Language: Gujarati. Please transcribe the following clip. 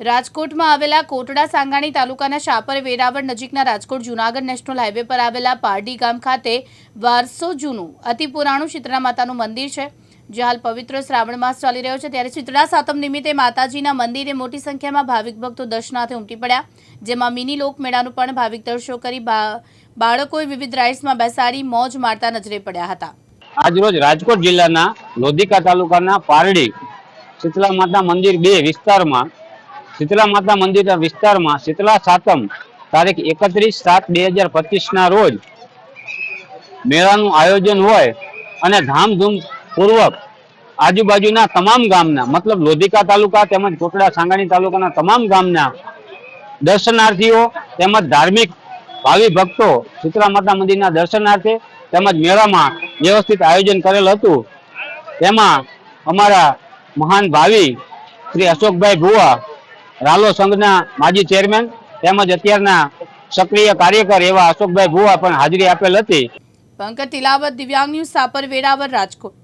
રાજકોટમાં આવેલા કોટડા સાંગાણી તાલુકાના શાપર વેરાવળ નજીકના રાજકોટ જુનાગઢ નેશનલ હાઈવે પર આવેલા પારડી ગામ ખાતે વારસો જૂનું અતિ પુરાણું શીતળા માતાનું મંદિર છે, જે હાલ પવિત્ર શ્રાવણ માસ ચાલી રહ્યો છે. ત્યારે શીતળા સાતમ નિમિત્તે માતાજીના મંદિરે મોટી સંખ્યામાં ભાવિક ભક્તો દર્શનાર્થે ઉમટી પડ્યા. જેમાં મિની લોકમેળાનું પણ ભાવિક દર્શો કરી બાળકોએ વિવિધ રાઇડ્સમાં બેસાડી મોજ મારતા નજરે પડ્યા હતા. આજરોજ રાજકોટ જિલ્લાના લોધિકા તાલુકાના પારડી શીતળા માતા મંદિર બે વિસ્તારમાં શીતલા માતા મંદિરના વિસ્તારમાં શીતલા સાતમ તારીખ એકત્રીસ સાત બે હજાર પચીસના રોજ મેળાનું આયોજન હોય અને ધામધૂમ પૂર્વક આજુબાજુના તમામ ગામના, મતલબ લોધિકા તાલુકા તેમજ કોટડા સાંગાણી તાલુકાના તમામ ગામના દર્શનાર્થીઓ તેમજ ધાર્મિક ભાવિ ભક્તો શીતલા માતા મંદિરના દર્શનાર્થે તેમજ મેળામાં વ્યવસ્થિત આયોજન કરેલ હતું. તેમાં અમારા મહાન ભાવિ શ્રી અશોકભાઈ ભુવા રાલો સંઘના માજી ચેરમેન તેમજ અત્યારના સક્રિય કાર્યકર એવા અશોકભાઈ ભુવા પણ હાજરી આપેલ હતી. પંકજ તિલાવત, દિવ્યાંગ ન્યૂઝ સાપર વેરાવર રાજકોટ